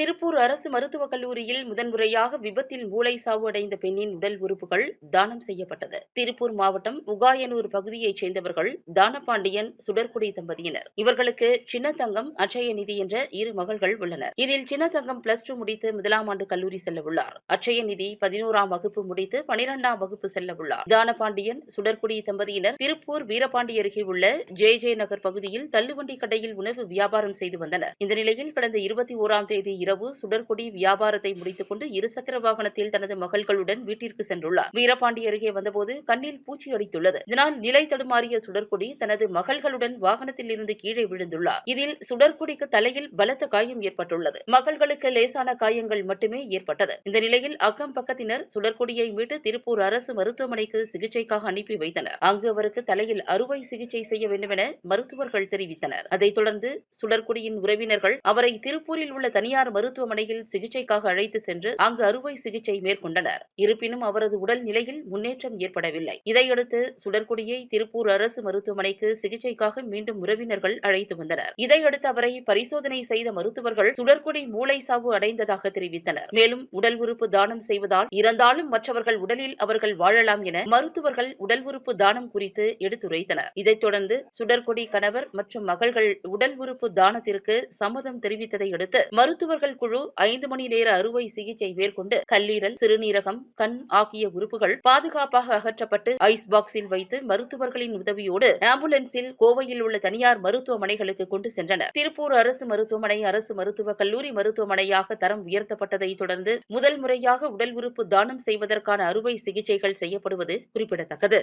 திருப்பூர் அரசு மருத்துவக் கல்லூரியில் முதன்முறையாக விபத்தில் மூளை சாவு அடைந்த பெண்ணின் உடல் உறுப்புகள் தானம் செய்யப்பட்டது. திருப்பூர் மாவட்டம் உகாயனூர் பகுதியைச் சேர்ந்தவர்கள் தானபாண்டியன் சுடர்குடி தம்பதியினர். இவர்களுக்கு சின்னத்தங்கம் அட்சயநிதி என்ற இரு மகள்கள் உள்ளனர். இதில் சின்னத்தங்கம் பிளஸ் டூ முடித்து முதலாம் ஆண்டு கல்லூரி செல்ல உள்ளார் அட்சயநிதி பதினோராம் வகுப்பு முடித்து பனிரெண்டாம் வகுப்பு செல்ல உள்ளார் தானபாண்டியன் சுடர்குடி தம்பதியினர் திருப்பூர் வீரபாண்டி அருகே உள்ள ஜே ஜே நகர் பகுதியில் தள்ளுவண்டி கடையில் உணவு வியாபாரம் செய்து வந்தனர். இந்த நிலையில் கடந்த இருபத்தி ஓராம் தேதி இரவு சுடர்கொடி வியாபாரத்தை முடித்துக் கொண்டு இருசக்கர வாகனத்தில் தனது மகள்களுடன் வீட்டிற்கு சென்றுள்ளார். வீரபாண்டி அருகே வந்தபோது கண்ணில் பூச்சி அடித்துள்ளது. இதனால் நிலை தடுமாறிய சுடர்கொடி தனது மகள்களுடன் வாகனத்தில் இருந்து கீழே விழுந்துள்ளார். இதில் சுடர்கொடிக்கு தலையில் பலத்த காயம் ஏற்பட்டுள்ளது. மகள்களுக்கு லேசான காயங்கள் மட்டுமே ஏற்பட்டது. இந்த நிலையில் அக்கம் பக்கத்தினர் சுடர்கொடியை மீட்டு திருப்பூர் அரசு மருத்துவமனைக்கு சிகிச்சைக்காக அனுப்பி வைத்தனர். அங்கு அவருக்கு தலையில் அறுவை சிகிச்சை செய்ய வேண்டும் என மருத்துவர்கள் தெரிவித்தனர். அதைத் தொடர்ந்து சுடர்குடியின் உறவினர்கள் அவரை திருப்பூரில் உள்ள தனியார் மருத்துவமனையில் சிகிச்சைக்காக அழைத்து சென்று அங்கு அறுவை சிகிச்சை மேற்கொண்டனர். இருப்பினும் அவரது உடல் நிலையில் முன்னேற்றம் ஏற்படவில்லை. இதையடுத்து சுடற்குடியை திருப்பூர் அரசு மருத்துவமனைக்கு சிகிச்சைக்காக மீண்டும் உறவினர்கள் அழைத்து வந்தனர். இதையடுத்து அவரை பரிசோதனை செய்த மருத்துவர்கள் சுடற்குடி மூளை சாவு அடைந்ததாக தெரிவித்தனர். மேலும் உடல் உறுப்பு தானம் செய்வதால் இறந்தாலும் மற்றவர்கள் உடலில் அவர்கள் வாழலாம் என மருத்துவர்கள் உடல் உறுப்பு தானம் குறித்து எடுத்துரைத்தனர். இதைத் தொடர்ந்து சுடர்கொடி கணவர் மற்றும் மகள்கள் உடல் உறுப்பு தானத்திற்கு சம்மதம் தெரிவித்ததை அடுத்து மருத்துவர் மருத்துவர்கள் குழு ஐந்து மணி நேர அறுவை சிகிச்சை மேற்கொண்டு கல்லீரல் சிறுநீரகம் கண் ஆகிய உறுப்புகள் பாதுகாப்பாக அகற்றப்பட்டு ஐஸ் பாக்ஸில் வைத்து மருத்துவர்களின் உதவியோடு ஆம்புலன்ஸில் கோவையில் உள்ள தனியார் மருத்துவமனைகளுக்கு கொண்டு சென்றனர். திருப்பூர் அரசு மருத்துவமனை அரசு மருத்துவக் கல்லூரி மருத்துவமனையாக தரம் உயர்த்தப்பட்டதை தொடர்ந்து முதல் முறையாக உடல் உறுப்பு தானம் செய்வதற்கான அறுவை சிகிச்சைகள் செய்யப்படுவது குறிப்பிடத்தக்கது.